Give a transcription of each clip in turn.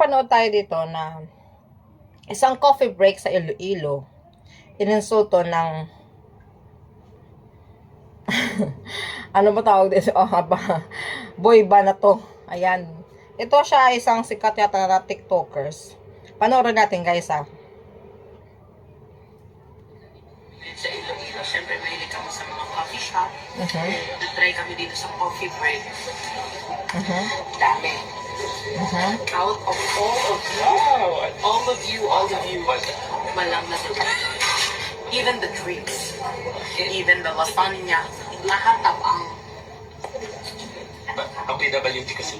napanood tayo dito na isang coffee break sa Iloilo, ininsulto ng ano ba tawag dito? Oh, ba? Boy ba na to? Ayan. Ito siya isang sikat yata na TikTokers. Panoorin natin guys ah. sa Iloilo. Siyempre, mahilig kami sa mga coffee shop. Mhm. Try kami dito sa coffee break. Mhm. Dami. Mhm. Out of all of you, all of you, all of you, malang na sila. Even the drinks, even the lasagna, lahat ang Ang PWD kasi,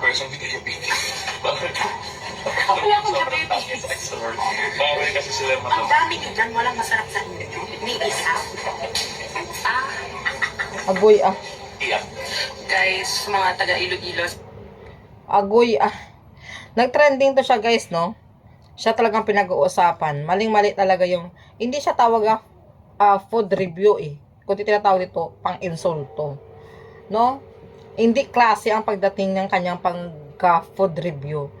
person with diabetes. Wala akong diabetes. Bawal kasi sila Ang matapos. dami nyo dyan, walang masarap sa inyo. Ni isa. Ah, Agoy ah. Iyak. guys, mga taga Iloilo, Agoy ah. Nag-trending to siya guys, no? Siya talagang pinag-uusapan. Maling-mali talaga yung, hindi siya tawag ah, ah, food review eh. Kundi tinatawag dito, pang-insulto. No? Hindi klase ang pagdating ng kanyang pang-food review.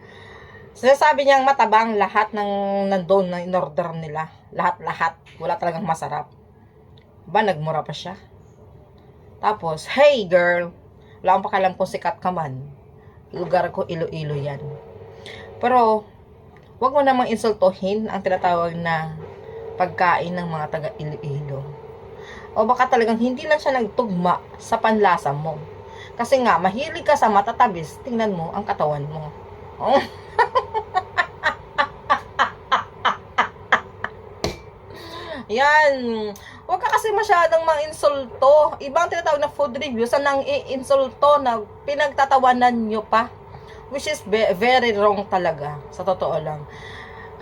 Sinasabi niyang matabang lahat ng nandoon na in-order nila. Lahat-lahat. Wala talagang masarap. Ba, nagmura pa siya. Tapos, hey girl, wala akong pakialam kung sikat ka man lugar ko Iloilo yan. Pero, wag mo namang insultuhin ang tinatawag na pagkain ng mga taga Iloilo. O baka talagang hindi lang siya nagtugma sa panlasa mo. Kasi nga, mahilig ka sa matatabis, tingnan mo ang katawan mo. Oh. Yan. Huwag ka kasi masyadong mang-insulto. Ibang tinatawag na food review sa nang i-insulto na pinagtatawanan nyo pa. Which is ve- very wrong talaga. Sa totoo lang.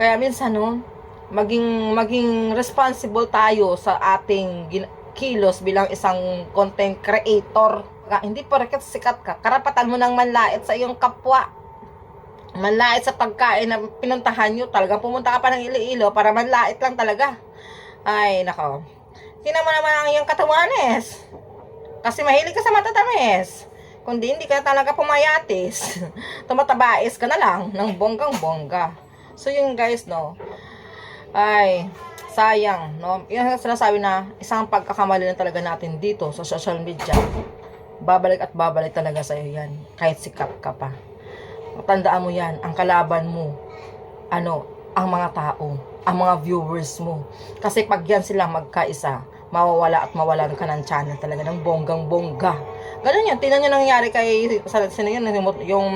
Kaya minsan no, maging, maging responsible tayo sa ating kilos bilang isang content creator. Ka- Hindi porket sikat ka. Karapatan mo nang manlait sa iyong kapwa. Manlait sa pagkain na pinuntahan nyo. Talagang pumunta ka pa ng Iloilo para manlait lang talaga. Ay, nako. Tingnan mo naman ang iyong katawanes. Kasi mahilig ka sa matatamis. Kundi hindi ka talaga pumayatis. Tumatabais ka na lang ng bonggang-bongga. So yun guys, no. Ay, sayang, no. Yung sinasabi na isang pagkakamali na talaga natin dito sa social media. Babalik at babalik talaga sa iyo yan. Kahit sikat ka pa. Tandaan mo yan, ang kalaban mo, ano, ang mga tao, ang mga viewers mo. Kasi pag yan sila magkaisa, mawawala at mawalan ka ng channel talaga ng bonggang-bongga. Ganun yan. Tingnan nyo nangyari kay, sa, sino yun, yung, yung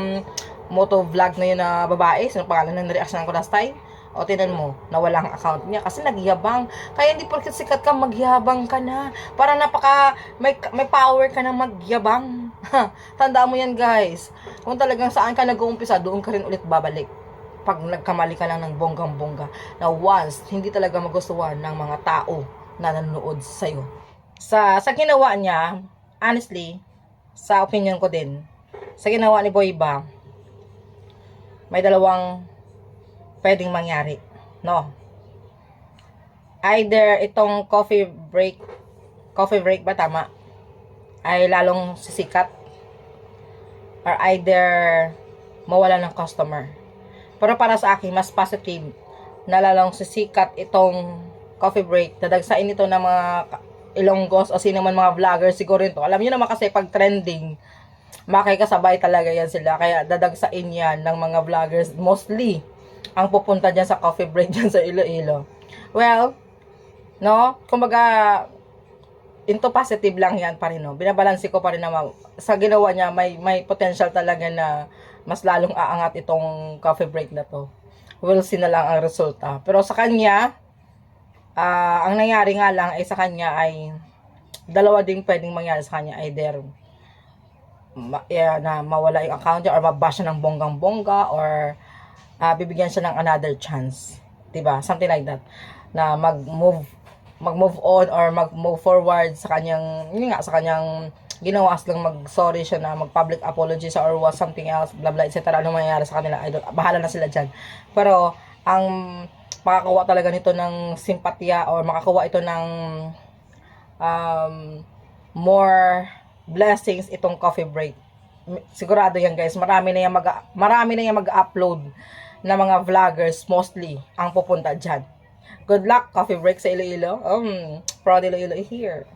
moto vlog na yun na babae, sino pangalan ng reaction ko last time? O tinan mo, nawala ang account niya kasi nagyabang. Kaya hindi porket sikat ka, magyabang ka na. Para napaka, may, may power ka na magyabang. Tandaan mo yan guys. Kung talagang saan ka nag-uumpisa, doon ka rin ulit babalik pag nagkamali ka lang ng bonggang-bongga na once hindi talaga magustuhan ng mga tao na nanonood sa'yo. Sa, sa ginawa niya, honestly, sa opinion ko din, sa ginawa ni Boy Bang, may dalawang pwedeng mangyari. No? Either itong coffee break, coffee break ba tama? Ay lalong sisikat. Or either mawala ng customer. Pero para sa akin, mas positive na lalong sisikat itong coffee break. Dadagsain ito ng mga Ilonggos o sino man mga vlogger siguro ito. Alam niyo naman kasi pag trending, makikasabay talaga yan sila. Kaya dadagsain yan ng mga vloggers mostly ang pupunta dyan sa coffee break dyan sa Iloilo. Well, no? Kumbaga, into positive lang yan pa rin, no? Binabalansi ko pa rin na sa ginawa niya, may, may potential talaga na mas lalong aangat itong coffee break na to. We'll see na lang ang resulta. Pero sa kanya, ah, ang nangyari nga lang ay sa kanya ay dalawa din pwedeng mangyari sa kanya. Either ma- yeah, na mawala yung account niya or mabash siya ng bonggang-bongga or ah, bibigyan siya ng another chance. 'Di ba Something like that. Na mag-move mag-move on or mag-move forward sa kanyang yun nga sa kanyang ginawa as lang mag-sorry siya na mag-public apology sa or was something else, blah blah, etc. Ano mangyayari sa kanila, I don't, bahala na sila dyan. Pero, ang makakawa talaga nito ng simpatya or makakuha ito ng um, more blessings itong coffee break sigurado yan guys, marami na yan mag marami na yan mag-upload na mga vloggers mostly ang pupunta dyan. Good luck, coffee break sa Iloilo. Um, proud Iloilo here.